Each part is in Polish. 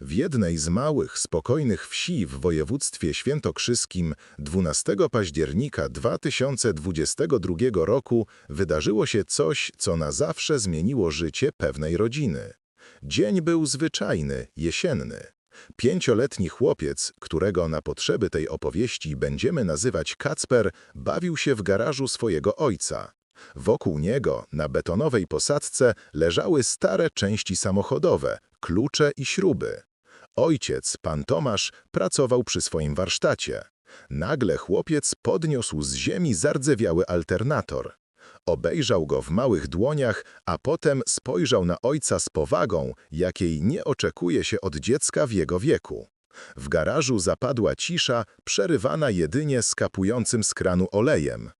W jednej z małych, spokojnych wsi w województwie świętokrzyskim 12 października 2022 roku wydarzyło się coś, co na zawsze zmieniło życie pewnej rodziny. Dzień był zwyczajny, jesienny. Pięcioletni chłopiec, którego na potrzeby tej opowieści będziemy nazywać Kacper, bawił się w garażu swojego ojca. Wokół niego, na betonowej posadzce, leżały stare części samochodowe, klucze i śruby. Ojciec, pan Tomasz, pracował przy swoim warsztacie. Nagle chłopiec podniósł z ziemi zardzewiały alternator. Obejrzał go w małych dłoniach, a potem spojrzał na ojca z powagą, jakiej nie oczekuje się od dziecka w jego wieku. W garażu zapadła cisza, przerywana jedynie skapującym z kranu olejem.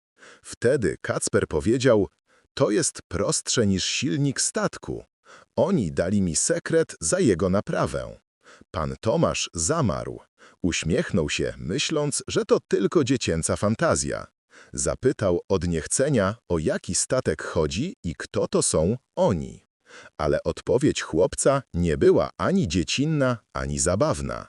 Wtedy Kacper powiedział, to jest prostsze niż silnik statku. Oni dali mi sekret za jego naprawę. Pan Tomasz zamarł. Uśmiechnął się, myśląc, że to tylko dziecięca fantazja. Zapytał od niechcenia, o jaki statek chodzi i kto to są oni. Ale odpowiedź chłopca nie była ani dziecinna, ani zabawna.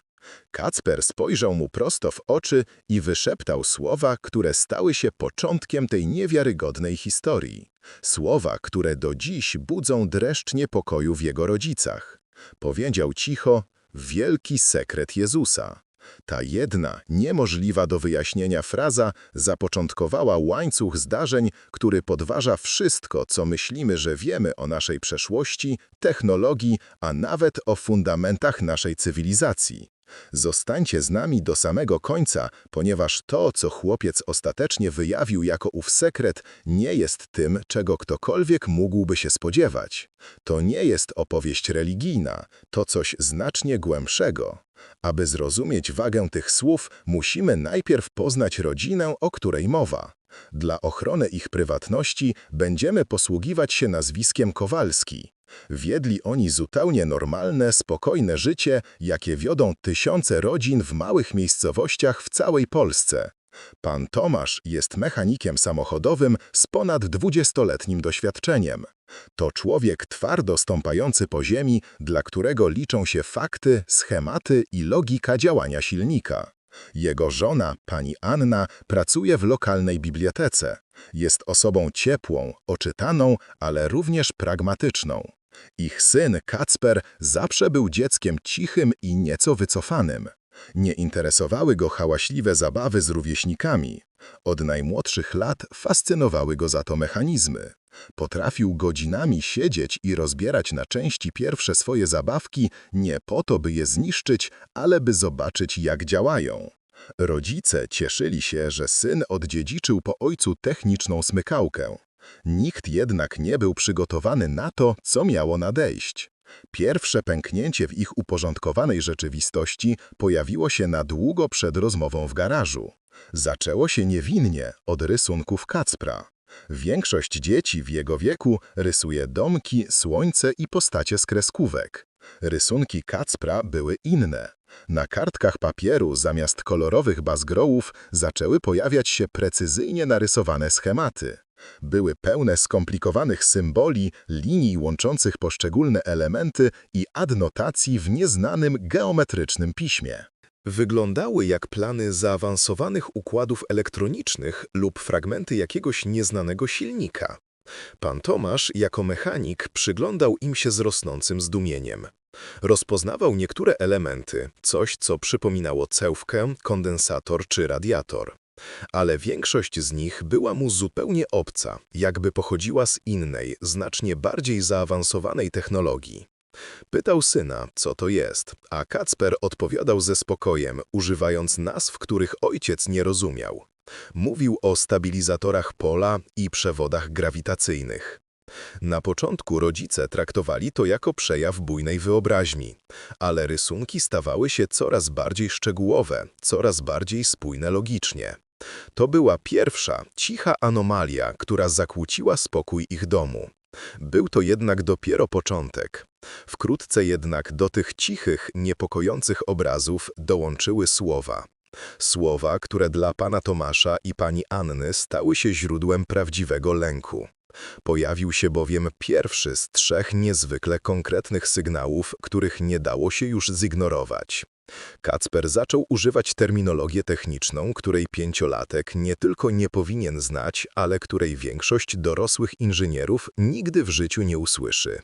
Kacper spojrzał mu prosto w oczy i wyszeptał słowa, które stały się początkiem tej niewiarygodnej historii. Słowa, które do dziś budzą dreszcz niepokoju w jego rodzicach. Powiedział cicho, wielki sekret Jezusa. Ta jedna, niemożliwa do wyjaśnienia fraza zapoczątkowała łańcuch zdarzeń, który podważa wszystko, co myślimy, że wiemy o naszej przeszłości, technologii, a nawet o fundamentach naszej cywilizacji. Zostańcie z nami do samego końca, ponieważ to, co chłopiec ostatecznie wyjawił jako ów sekret, nie jest tym, czego ktokolwiek mógłby się spodziewać. To nie jest opowieść religijna, to coś znacznie głębszego. Aby zrozumieć wagę tych słów, musimy najpierw poznać rodzinę, o której mowa. Dla ochrony ich prywatności będziemy posługiwać się nazwiskiem Kowalski. Wiedli oni zupełnie normalne, spokojne życie, jakie wiodą tysiące rodzin w małych miejscowościach w całej Polsce. Pan Tomasz jest mechanikiem samochodowym z ponad dwudziestoletnim doświadczeniem. To człowiek twardo stąpający po ziemi, dla którego liczą się fakty, schematy i logika działania silnika. Jego żona, pani Anna, pracuje w lokalnej bibliotece. Jest osobą ciepłą, oczytaną, ale również pragmatyczną. Ich syn, Kacper, zawsze był dzieckiem cichym i nieco wycofanym. Nie interesowały go hałaśliwe zabawy z rówieśnikami. Od najmłodszych lat fascynowały go za to mechanizmy. Potrafił godzinami siedzieć i rozbierać na części pierwsze swoje zabawki nie po to, by je zniszczyć, ale by zobaczyć, jak działają. Rodzice cieszyli się, że syn odziedziczył po ojcu techniczną smykałkę. Nikt jednak nie był przygotowany na to, co miało nadejść. Pierwsze pęknięcie w ich uporządkowanej rzeczywistości pojawiło się na długo przed rozmową w garażu. Zaczęło się niewinnie, od rysunków Kacpra. Większość dzieci w jego wieku rysuje domki, słońce i postacie z kreskówek. Rysunki Kacpra były inne. Na kartkach papieru zamiast kolorowych bazgrołów zaczęły pojawiać się precyzyjnie narysowane schematy. Były pełne skomplikowanych symboli, linii łączących poszczególne elementy i adnotacji w nieznanym geometrycznym piśmie. Wyglądały jak plany zaawansowanych układów elektronicznych lub fragmenty jakiegoś nieznanego silnika. Pan Tomasz, jako mechanik, przyglądał im się z rosnącym zdumieniem. Rozpoznawał niektóre elementy, coś co przypominało cełwkę, kondensator czy radiator. Ale większość z nich była mu zupełnie obca, jakby pochodziła z innej, znacznie bardziej zaawansowanej technologii. Pytał syna, co to jest, a Kacper odpowiadał ze spokojem, używając nazw, których ojciec nie rozumiał. Mówił o stabilizatorach pola i przewodach grawitacyjnych. Na początku rodzice traktowali to jako przejaw bujnej wyobraźni, ale rysunki stawały się coraz bardziej szczegółowe, coraz bardziej spójne logicznie. To była pierwsza, cicha anomalia, która zakłóciła spokój ich domu. Był to jednak dopiero początek. Wkrótce jednak do tych cichych, niepokojących obrazów dołączyły słowa. Słowa, które dla pana Tomasza i pani Anny stały się źródłem prawdziwego lęku. Pojawił się bowiem pierwszy z trzech niezwykle konkretnych sygnałów, których nie dało się już zignorować. Kacper zaczął używać terminologię techniczną, której pięciolatek nie tylko nie powinien znać, ale której większość dorosłych inżynierów nigdy w życiu nie usłyszy.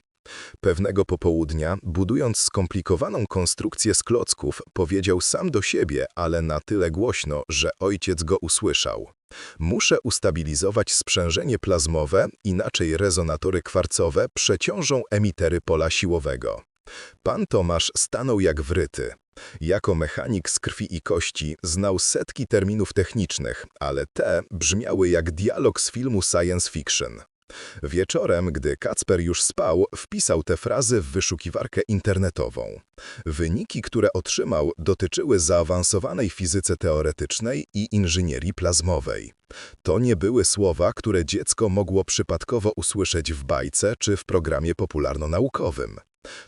Pewnego popołudnia, budując skomplikowaną konstrukcję z klocków, powiedział sam do siebie, ale na tyle głośno, że ojciec go usłyszał. Muszę ustabilizować sprzężenie plazmowe, inaczej rezonatory kwarcowe przeciążą emitery pola siłowego. Pan Tomasz stanął jak wryty. Jako mechanik z krwi i kości znał setki terminów technicznych, ale te brzmiały jak dialog z filmu science fiction. Wieczorem, gdy Kacper już spał, wpisał te frazy w wyszukiwarkę internetową. Wyniki, które otrzymał, dotyczyły zaawansowanej fizyce teoretycznej i inżynierii plazmowej. To nie były słowa, które dziecko mogło przypadkowo usłyszeć w bajce czy w programie popularno-naukowym.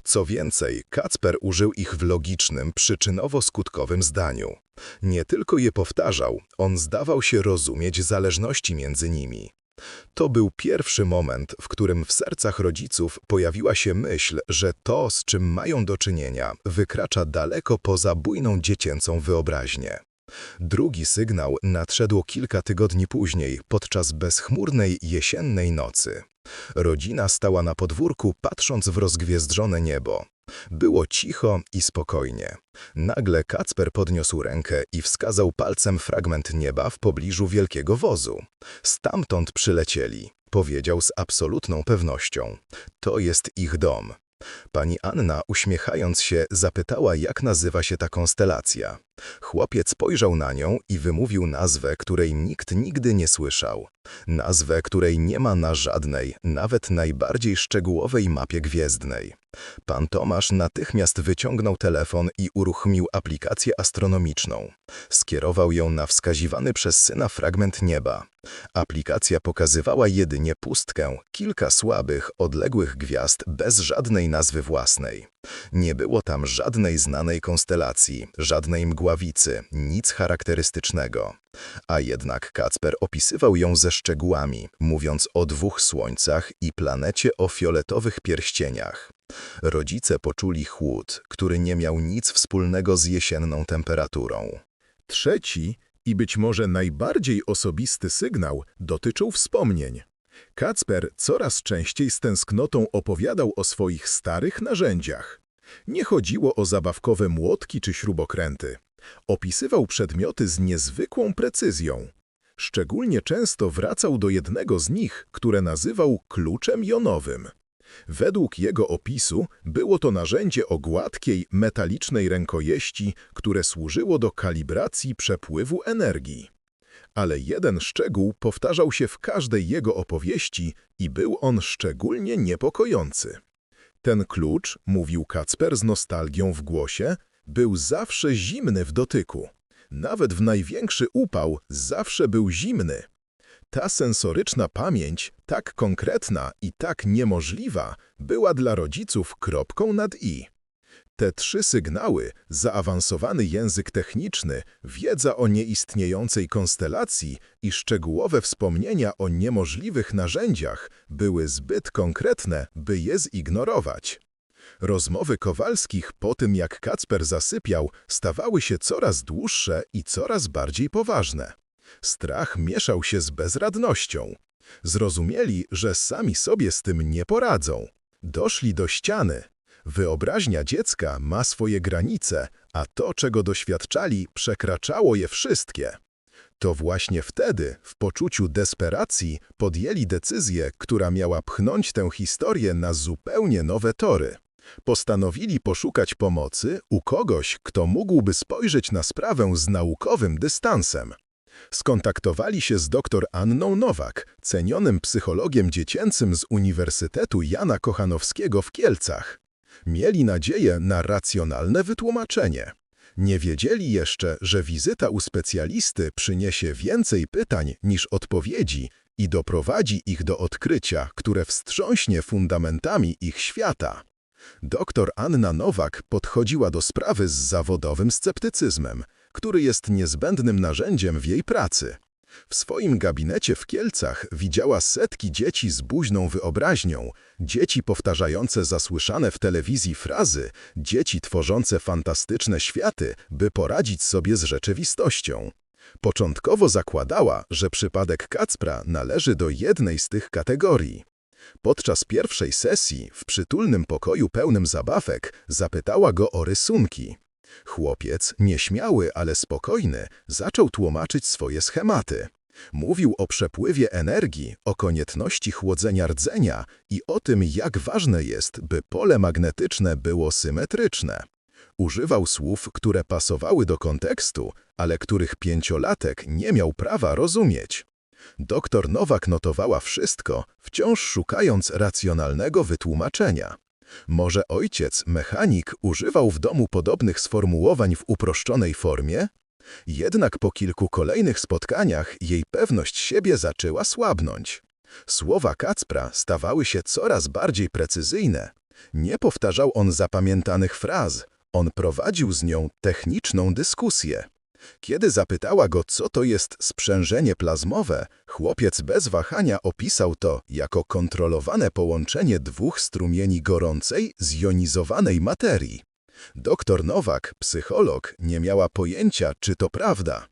Co więcej, Kacper użył ich w logicznym, przyczynowo-skutkowym zdaniu. Nie tylko je powtarzał, on zdawał się rozumieć zależności między nimi. To był pierwszy moment, w którym w sercach rodziców pojawiła się myśl, że to, z czym mają do czynienia, wykracza daleko poza bujną dziecięcą wyobraźnię. Drugi sygnał nadszedł kilka tygodni później, podczas bezchmurnej jesiennej nocy. Rodzina stała na podwórku, patrząc w rozgwiezdrzone niebo. Było cicho i spokojnie. Nagle Kacper podniósł rękę i wskazał palcem fragment nieba w pobliżu wielkiego wozu. Stamtąd przylecieli, powiedział z absolutną pewnością. To jest ich dom. Pani Anna, uśmiechając się, zapytała, jak nazywa się ta konstelacja. Chłopiec spojrzał na nią i wymówił nazwę, której nikt nigdy nie słyszał. Nazwę, której nie ma na żadnej, nawet najbardziej szczegółowej mapie gwiezdnej. Pan Tomasz natychmiast wyciągnął telefon i uruchomił aplikację astronomiczną. Skierował ją na wskaziwany przez syna fragment nieba. Aplikacja pokazywała jedynie pustkę, kilka słabych, odległych gwiazd bez żadnej nazwy własnej. Nie było tam żadnej znanej konstelacji, żadnej mgławicy, nic charakterystycznego. A jednak Kacper opisywał ją ze szczegółami, mówiąc o dwóch słońcach i planecie o fioletowych pierścieniach. Rodzice poczuli chłód, który nie miał nic wspólnego z jesienną temperaturą. Trzeci i być może najbardziej osobisty sygnał dotyczył wspomnień. Kacper coraz częściej z tęsknotą opowiadał o swoich starych narzędziach. Nie chodziło o zabawkowe młotki czy śrubokręty. Opisywał przedmioty z niezwykłą precyzją. Szczególnie często wracał do jednego z nich, które nazywał kluczem jonowym. Według jego opisu było to narzędzie o gładkiej, metalicznej rękojeści, które służyło do kalibracji przepływu energii. Ale jeden szczegół powtarzał się w każdej jego opowieści i był on szczególnie niepokojący. Ten klucz, mówił Kacper z nostalgią w głosie, był zawsze zimny w dotyku. Nawet w największy upał zawsze był zimny. Ta sensoryczna pamięć, tak konkretna i tak niemożliwa, była dla rodziców kropką nad i. Te trzy sygnały, zaawansowany język techniczny, wiedza o nieistniejącej konstelacji i szczegółowe wspomnienia o niemożliwych narzędziach były zbyt konkretne, by je zignorować. Rozmowy Kowalskich po tym, jak Kacper zasypiał, stawały się coraz dłuższe i coraz bardziej poważne. Strach mieszał się z bezradnością. Zrozumieli, że sami sobie z tym nie poradzą. Doszli do ściany. Wyobraźnia dziecka ma swoje granice, a to, czego doświadczali, przekraczało je wszystkie. To właśnie wtedy, w poczuciu desperacji, podjęli decyzję, która miała pchnąć tę historię na zupełnie nowe tory. Postanowili poszukać pomocy u kogoś, kto mógłby spojrzeć na sprawę z naukowym dystansem. Skontaktowali się z dr Anną Nowak, cenionym psychologiem dziecięcym z Uniwersytetu Jana Kochanowskiego w Kielcach. Mieli nadzieję na racjonalne wytłumaczenie. Nie wiedzieli jeszcze, że wizyta u specjalisty przyniesie więcej pytań niż odpowiedzi i doprowadzi ich do odkrycia, które wstrząśnie fundamentami ich świata. Doktor Anna Nowak podchodziła do sprawy z zawodowym sceptycyzmem, który jest niezbędnym narzędziem w jej pracy. W swoim gabinecie w Kielcach widziała setki dzieci z buźną wyobraźnią, dzieci powtarzające zasłyszane w telewizji frazy, dzieci tworzące fantastyczne światy, by poradzić sobie z rzeczywistością. Początkowo zakładała, że przypadek Kacpra należy do jednej z tych kategorii. Podczas pierwszej sesji, w przytulnym pokoju pełnym zabawek, zapytała go o rysunki. Chłopiec, nieśmiały, ale spokojny, zaczął tłumaczyć swoje schematy. Mówił o przepływie energii, o konieczności chłodzenia rdzenia i o tym, jak ważne jest, by pole magnetyczne było symetryczne. Używał słów, które pasowały do kontekstu, ale których pięciolatek nie miał prawa rozumieć. Doktor Nowak notowała wszystko, wciąż szukając racjonalnego wytłumaczenia. Może ojciec, mechanik, używał w domu podobnych sformułowań w uproszczonej formie? Jednak po kilku kolejnych spotkaniach jej pewność siebie zaczęła słabnąć. Słowa Kacpra stawały się coraz bardziej precyzyjne. Nie powtarzał on zapamiętanych fraz, on prowadził z nią techniczną dyskusję. Kiedy zapytała go, co to jest sprzężenie plazmowe, chłopiec bez wahania opisał to jako kontrolowane połączenie dwóch strumieni gorącej, zjonizowanej materii. Doktor Nowak, psycholog, nie miała pojęcia, czy to prawda.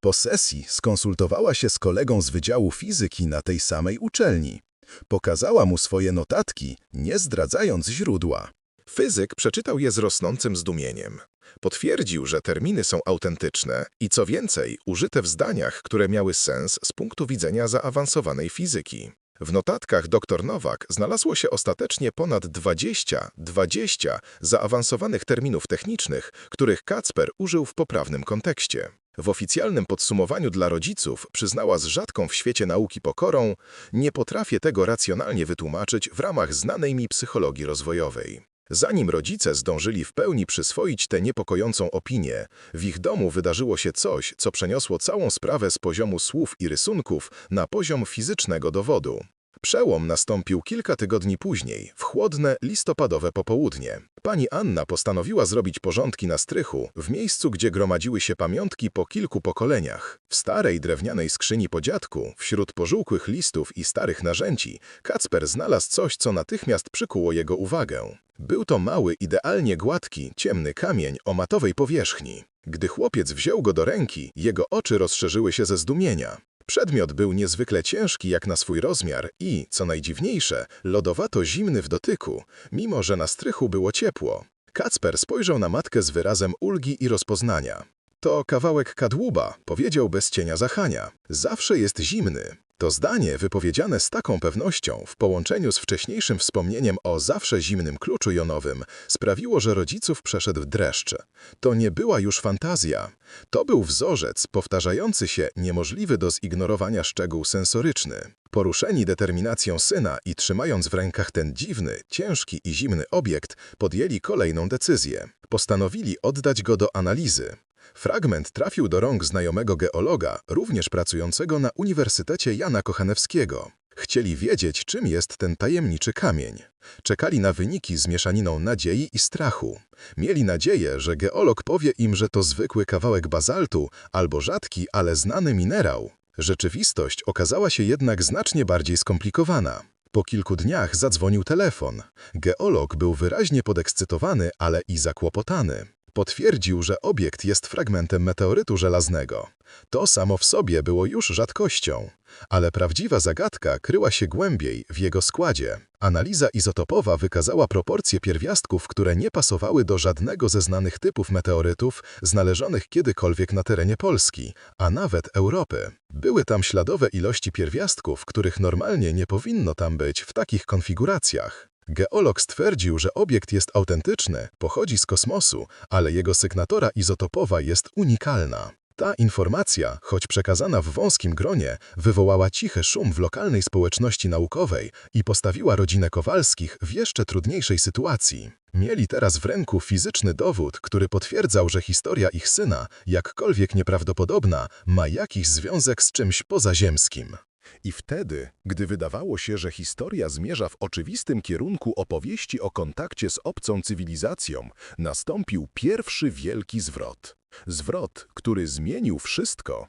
Po sesji skonsultowała się z kolegą z Wydziału Fizyki na tej samej uczelni. Pokazała mu swoje notatki, nie zdradzając źródła. Fizyk przeczytał je z rosnącym zdumieniem. Potwierdził, że terminy są autentyczne i co więcej, użyte w zdaniach, które miały sens z punktu widzenia zaawansowanej fizyki. W notatkach dr Nowak znalazło się ostatecznie ponad 20, 20 zaawansowanych terminów technicznych, których Kacper użył w poprawnym kontekście. W oficjalnym podsumowaniu dla rodziców przyznała z rzadką w świecie nauki pokorą, nie potrafię tego racjonalnie wytłumaczyć w ramach znanej mi psychologii rozwojowej. Zanim rodzice zdążyli w pełni przyswoić tę niepokojącą opinię, w ich domu wydarzyło się coś, co przeniosło całą sprawę z poziomu słów i rysunków na poziom fizycznego dowodu. Przełom nastąpił kilka tygodni później, w chłodne, listopadowe popołudnie. Pani Anna postanowiła zrobić porządki na strychu, w miejscu, gdzie gromadziły się pamiątki po kilku pokoleniach. W starej drewnianej skrzyni po dziadku, wśród pożółkłych listów i starych narzędzi, Kacper znalazł coś, co natychmiast przykuło jego uwagę. Był to mały, idealnie gładki, ciemny kamień o matowej powierzchni. Gdy chłopiec wziął go do ręki, jego oczy rozszerzyły się ze zdumienia. Przedmiot był niezwykle ciężki jak na swój rozmiar i, co najdziwniejsze, lodowato zimny w dotyku, mimo że na strychu było ciepło. Kacper spojrzał na matkę z wyrazem ulgi i rozpoznania. To kawałek kadłuba, powiedział bez cienia zachania. Zawsze jest zimny. To zdanie, wypowiedziane z taką pewnością, w połączeniu z wcześniejszym wspomnieniem o zawsze zimnym kluczu jonowym, sprawiło, że rodziców przeszedł dreszcz. To nie była już fantazja. To był wzorzec, powtarzający się, niemożliwy do zignorowania szczegół sensoryczny. Poruszeni determinacją syna i trzymając w rękach ten dziwny, ciężki i zimny obiekt, podjęli kolejną decyzję. Postanowili oddać go do analizy. Fragment trafił do rąk znajomego geologa, również pracującego na Uniwersytecie Jana Kochanewskiego. Chcieli wiedzieć, czym jest ten tajemniczy kamień. Czekali na wyniki z mieszaniną nadziei i strachu. Mieli nadzieję, że geolog powie im, że to zwykły kawałek bazaltu albo rzadki, ale znany minerał. Rzeczywistość okazała się jednak znacznie bardziej skomplikowana. Po kilku dniach zadzwonił telefon. Geolog był wyraźnie podekscytowany, ale i zakłopotany. Potwierdził, że obiekt jest fragmentem meteorytu żelaznego. To samo w sobie było już rzadkością. Ale prawdziwa zagadka kryła się głębiej w jego składzie. Analiza izotopowa wykazała proporcje pierwiastków, które nie pasowały do żadnego ze znanych typów meteorytów znależonych kiedykolwiek na terenie Polski, a nawet Europy. Były tam śladowe ilości pierwiastków, których normalnie nie powinno tam być w takich konfiguracjach. Geolog stwierdził, że obiekt jest autentyczny, pochodzi z kosmosu, ale jego sygnatura izotopowa jest unikalna. Ta informacja, choć przekazana w wąskim gronie, wywołała cichy szum w lokalnej społeczności naukowej i postawiła rodzinę Kowalskich w jeszcze trudniejszej sytuacji. Mieli teraz w ręku fizyczny dowód, który potwierdzał, że historia ich syna, jakkolwiek nieprawdopodobna, ma jakiś związek z czymś pozaziemskim. I wtedy, gdy wydawało się, że historia zmierza w oczywistym kierunku opowieści o kontakcie z obcą cywilizacją, nastąpił pierwszy wielki zwrot. Zwrot, który zmienił wszystko.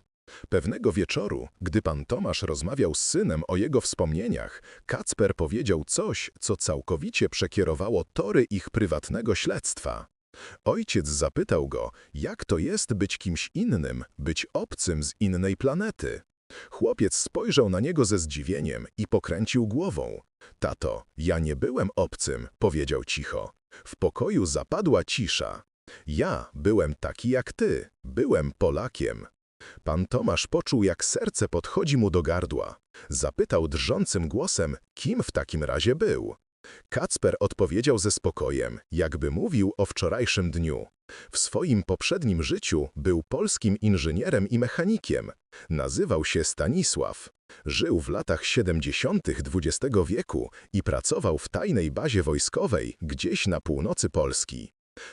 Pewnego wieczoru, gdy pan Tomasz rozmawiał z synem o jego wspomnieniach, Kacper powiedział coś, co całkowicie przekierowało tory ich prywatnego śledztwa. Ojciec zapytał go, jak to jest być kimś innym, być obcym z innej planety. Chłopiec spojrzał na niego ze zdziwieniem i pokręcił głową. Tato, ja nie byłem obcym, powiedział cicho. W pokoju zapadła cisza. Ja byłem taki jak ty, byłem Polakiem. Pan Tomasz poczuł, jak serce podchodzi mu do gardła. Zapytał drżącym głosem, kim w takim razie był. Kacper odpowiedział ze spokojem, jakby mówił o wczorajszym dniu. W swoim poprzednim życiu był polskim inżynierem i mechanikiem. Nazywał się Stanisław. Żył w latach 70. XX wieku i pracował w tajnej bazie wojskowej gdzieś na północy Polski.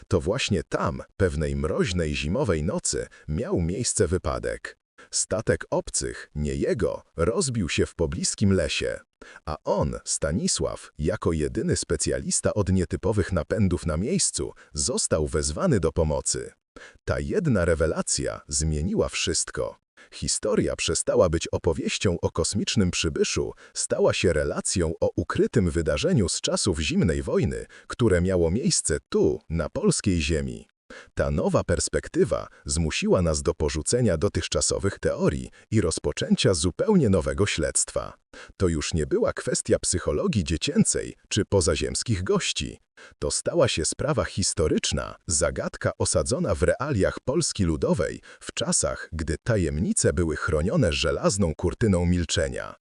To właśnie tam, pewnej mroźnej zimowej nocy, miał miejsce wypadek. Statek obcych, nie jego, rozbił się w pobliskim lesie. A on, Stanisław, jako jedyny specjalista od nietypowych napędów na miejscu, został wezwany do pomocy. Ta jedna rewelacja zmieniła wszystko. Historia przestała być opowieścią o kosmicznym przybyszu, stała się relacją o ukrytym wydarzeniu z czasów zimnej wojny, które miało miejsce tu, na polskiej ziemi. Ta nowa perspektywa zmusiła nas do porzucenia dotychczasowych teorii i rozpoczęcia zupełnie nowego śledztwa. To już nie była kwestia psychologii dziecięcej czy pozaziemskich gości. To stała się sprawa historyczna, zagadka osadzona w realiach Polski Ludowej, w czasach, gdy tajemnice były chronione żelazną kurtyną milczenia.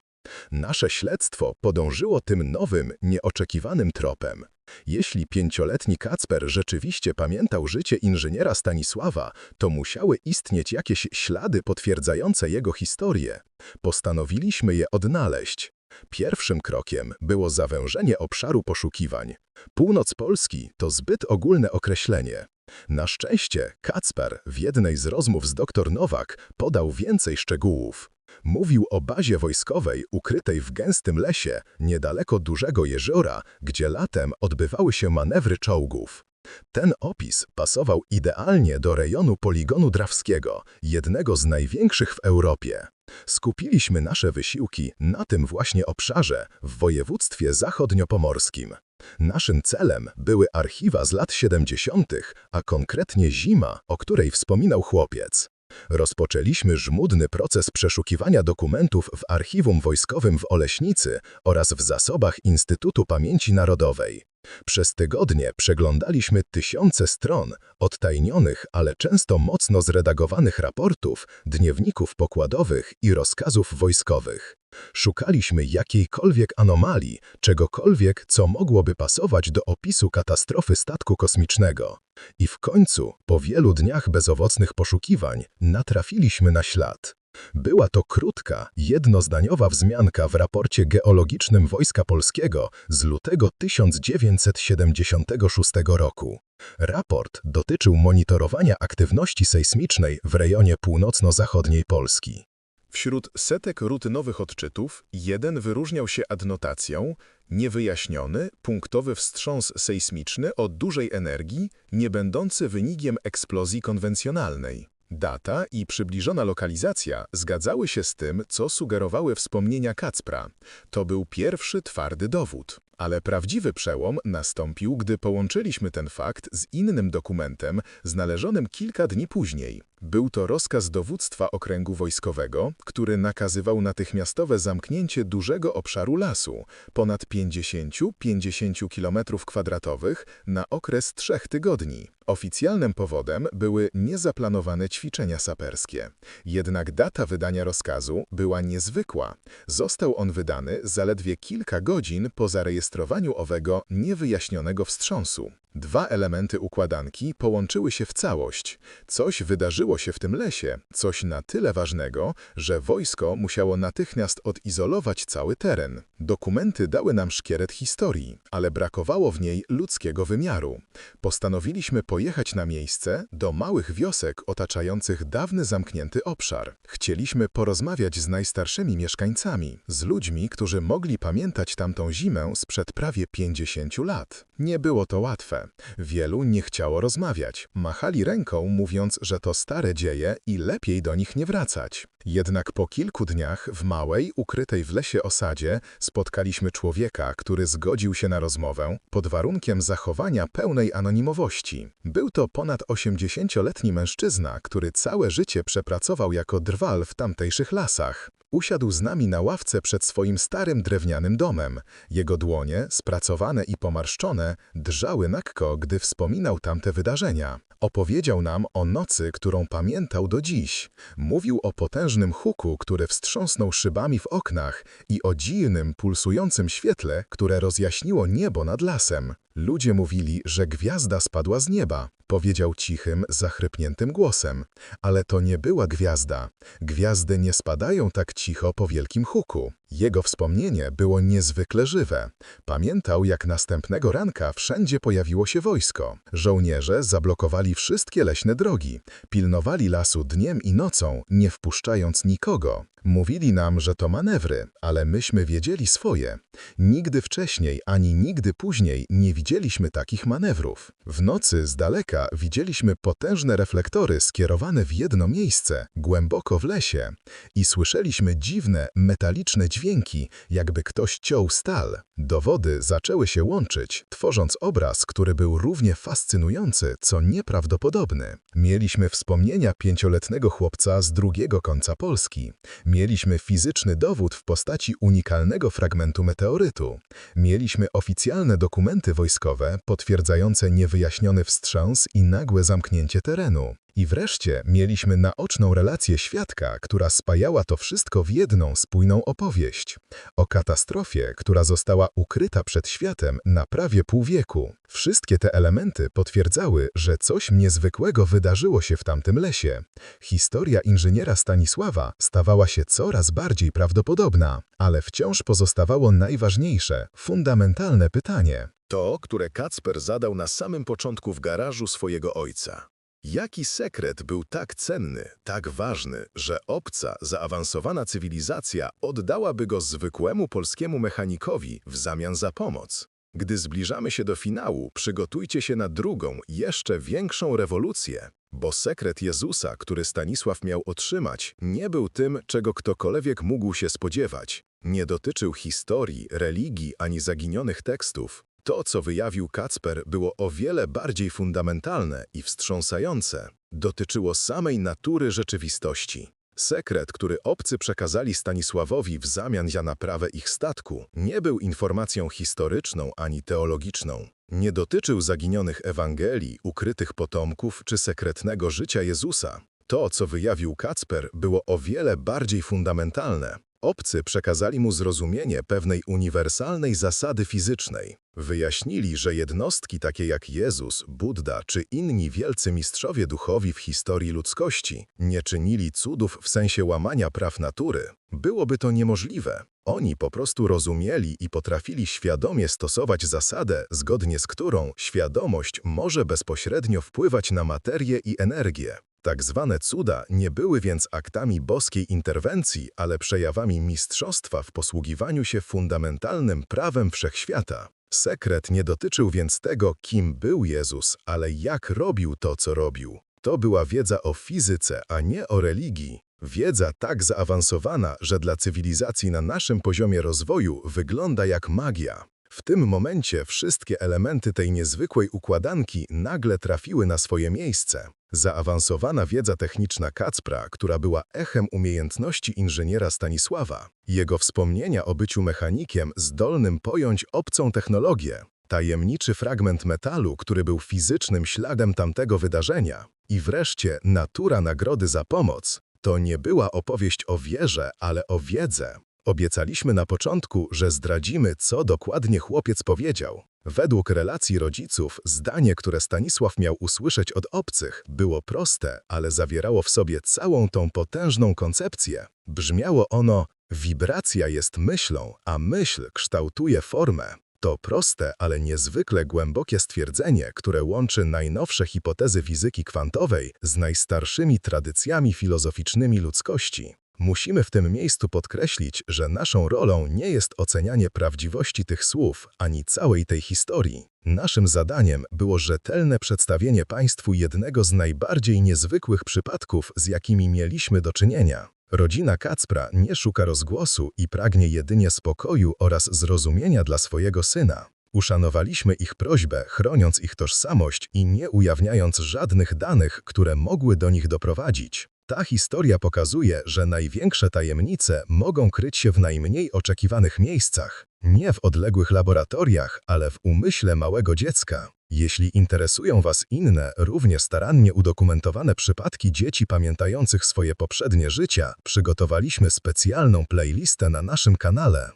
Nasze śledztwo podążyło tym nowym, nieoczekiwanym tropem. Jeśli pięcioletni Kacper rzeczywiście pamiętał życie inżyniera Stanisława, to musiały istnieć jakieś ślady potwierdzające jego historię. Postanowiliśmy je odnaleźć. Pierwszym krokiem było zawężenie obszaru poszukiwań. Północ Polski to zbyt ogólne określenie. Na szczęście Kacper w jednej z rozmów z dr Nowak podał więcej szczegółów. Mówił o bazie wojskowej ukrytej w gęstym lesie, niedaleko dużego jeziora, gdzie latem odbywały się manewry czołgów. Ten opis pasował idealnie do rejonu poligonu drawskiego, jednego z największych w Europie. Skupiliśmy nasze wysiłki na tym właśnie obszarze w województwie zachodniopomorskim. Naszym celem były archiwa z lat 70., a konkretnie zima, o której wspominał chłopiec. Rozpoczęliśmy żmudny proces przeszukiwania dokumentów w archiwum wojskowym w Oleśnicy oraz w zasobach Instytutu Pamięci Narodowej. Przez tygodnie przeglądaliśmy tysiące stron odtajnionych, ale często mocno zredagowanych raportów, dniewników pokładowych i rozkazów wojskowych. Szukaliśmy jakiejkolwiek anomalii, czegokolwiek, co mogłoby pasować do opisu katastrofy statku kosmicznego. I w końcu, po wielu dniach bezowocnych poszukiwań, natrafiliśmy na ślad. Była to krótka, jednozdaniowa wzmianka w raporcie geologicznym Wojska Polskiego z lutego 1976 roku. Raport dotyczył monitorowania aktywności sejsmicznej w rejonie północno-zachodniej Polski. Wśród setek rutynowych odczytów jeden wyróżniał się adnotacją niewyjaśniony, punktowy wstrząs sejsmiczny o dużej energii, nie będący wynikiem eksplozji konwencjonalnej. Data i przybliżona lokalizacja zgadzały się z tym, co sugerowały wspomnienia Kacpra. To był pierwszy twardy dowód. Ale prawdziwy przełom nastąpił, gdy połączyliśmy ten fakt z innym dokumentem znalezionym kilka dni później. Był to rozkaz dowództwa okręgu wojskowego, który nakazywał natychmiastowe zamknięcie dużego obszaru lasu, ponad 50-50 km2 na okres trzech tygodni. Oficjalnym powodem były niezaplanowane ćwiczenia saperskie. Jednak data wydania rozkazu była niezwykła. Został on wydany zaledwie kilka godzin po zarejestrowaniu owego niewyjaśnionego wstrząsu. Dwa elementy układanki połączyły się w całość. Coś wydarzyło się w tym lesie, coś na tyle ważnego, że wojsko musiało natychmiast odizolować cały teren. Dokumenty dały nam szkielet historii, ale brakowało w niej ludzkiego wymiaru. Postanowiliśmy pojechać na miejsce do małych wiosek otaczających dawny zamknięty obszar. Chcieliśmy porozmawiać z najstarszymi mieszkańcami, z ludźmi, którzy mogli pamiętać tamtą zimę sprzed prawie 50 lat. Nie było to łatwe. Wielu nie chciało rozmawiać. Machali ręką, mówiąc, że to stare dzieje i lepiej do nich nie wracać. Jednak po kilku dniach w małej, ukrytej w lesie osadzie spotkaliśmy człowieka, który zgodził się na rozmowę pod warunkiem zachowania pełnej anonimowości. Był to ponad 80-letni mężczyzna, który całe życie przepracował jako drwal w tamtejszych lasach. Usiadł z nami na ławce przed swoim starym drewnianym domem. Jego dłonie, spracowane i pomarszczone, drżały nakko, gdy wspominał tamte wydarzenia. Opowiedział nam o nocy, którą pamiętał do dziś. Mówił o potężnym huku, który wstrząsnął szybami w oknach i o dziwnym, pulsującym świetle, które rozjaśniło niebo nad lasem. Ludzie mówili, że gwiazda spadła z nieba, powiedział cichym, zachrypniętym głosem. Ale to nie była gwiazda. Gwiazdy nie spadają tak cicho po wielkim huku. Jego wspomnienie było niezwykle żywe. Pamiętał, jak następnego ranka wszędzie pojawiło się wojsko. Żołnierze zablokowali wszystkie leśne drogi, pilnowali lasu dniem i nocą, nie wpuszczając nikogo. Mówili nam, że to manewry, ale myśmy wiedzieli swoje. Nigdy wcześniej ani nigdy później nie widzieliśmy takich manewrów. W nocy z daleka widzieliśmy potężne reflektory skierowane w jedno miejsce, głęboko w lesie i słyszeliśmy dziwne, metaliczne dźwięki, jakby ktoś ciął stal. Dowody zaczęły się łączyć, tworząc obraz, który był równie fascynujący, co nieprawdopodobny. Mieliśmy wspomnienia pięcioletnego chłopca z drugiego końca Polski. Mieliśmy fizyczny dowód w postaci unikalnego fragmentu meteorytu. Mieliśmy oficjalne dokumenty wojskowe potwierdzające niewyjaśniony wstrząs i nagłe zamknięcie terenu. I wreszcie mieliśmy naoczną relację świadka, która spajała to wszystko w jedną spójną opowieść. O katastrofie, która została ukryta przed światem na prawie pół wieku. Wszystkie te elementy potwierdzały, że coś niezwykłego wydarzyło się w tamtym lesie. Historia inżyniera Stanisława stawała się coraz bardziej prawdopodobna, ale wciąż pozostawało najważniejsze, fundamentalne pytanie. To, które Kacper zadał na samym początku w garażu swojego ojca. Jaki sekret był tak cenny, tak ważny, że obca, zaawansowana cywilizacja oddałaby go zwykłemu polskiemu mechanikowi w zamian za pomoc? Gdy zbliżamy się do finału, przygotujcie się na drugą, jeszcze większą rewolucję, bo sekret Jezusa, który Stanisław miał otrzymać, nie był tym, czego ktokolwiek mógł się spodziewać. Nie dotyczył historii, religii ani zaginionych tekstów. To, co wyjawił Kacper, było o wiele bardziej fundamentalne i wstrząsające. Dotyczyło samej natury rzeczywistości. Sekret, który obcy przekazali Stanisławowi w zamian za naprawę ich statku, nie był informacją historyczną ani teologiczną. Nie dotyczył zaginionych Ewangelii, ukrytych potomków czy sekretnego życia Jezusa. To, co wyjawił Kacper, było o wiele bardziej fundamentalne. Obcy przekazali mu zrozumienie pewnej uniwersalnej zasady fizycznej. Wyjaśnili, że jednostki takie jak Jezus, Buddha czy inni wielcy mistrzowie duchowi w historii ludzkości nie czynili cudów w sensie łamania praw natury. Byłoby to niemożliwe. Oni po prostu rozumieli i potrafili świadomie stosować zasadę, zgodnie z którą świadomość może bezpośrednio wpływać na materię i energię. Tak zwane cuda nie były więc aktami boskiej interwencji, ale przejawami mistrzostwa w posługiwaniu się fundamentalnym prawem wszechświata. Sekret nie dotyczył więc tego, kim był Jezus, ale jak robił to, co robił. To była wiedza o fizyce, a nie o religii. Wiedza tak zaawansowana, że dla cywilizacji na naszym poziomie rozwoju wygląda jak magia. W tym momencie wszystkie elementy tej niezwykłej układanki nagle trafiły na swoje miejsce. Zaawansowana wiedza techniczna Kacpra, która była echem umiejętności inżyniera Stanisława, jego wspomnienia o byciu mechanikiem zdolnym pojąć obcą technologię, tajemniczy fragment metalu, który był fizycznym śladem tamtego wydarzenia i wreszcie natura nagrody za pomoc, to nie była opowieść o wierze, ale o wiedzę. Obiecaliśmy na początku, że zdradzimy, co dokładnie chłopiec powiedział. Według relacji rodziców, zdanie, które Stanisław miał usłyszeć od obcych, było proste, ale zawierało w sobie całą tą potężną koncepcję. Brzmiało ono: wibracja jest myślą, a myśl kształtuje formę. To proste, ale niezwykle głębokie stwierdzenie, które łączy najnowsze hipotezy fizyki kwantowej z najstarszymi tradycjami filozoficznymi ludzkości. Musimy w tym miejscu podkreślić, że naszą rolą nie jest ocenianie prawdziwości tych słów ani całej tej historii. Naszym zadaniem było rzetelne przedstawienie Państwu jednego z najbardziej niezwykłych przypadków, z jakimi mieliśmy do czynienia. Rodzina Kacpra nie szuka rozgłosu i pragnie jedynie spokoju oraz zrozumienia dla swojego syna. Uszanowaliśmy ich prośbę, chroniąc ich tożsamość i nie ujawniając żadnych danych, które mogły do nich doprowadzić. Ta historia pokazuje, że największe tajemnice mogą kryć się w najmniej oczekiwanych miejscach, nie w odległych laboratoriach, ale w umyśle małego dziecka. Jeśli interesują Was inne, równie starannie udokumentowane przypadki dzieci pamiętających swoje poprzednie życia, przygotowaliśmy specjalną playlistę na naszym kanale.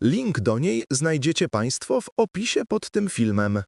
Link do niej znajdziecie Państwo w opisie pod tym filmem.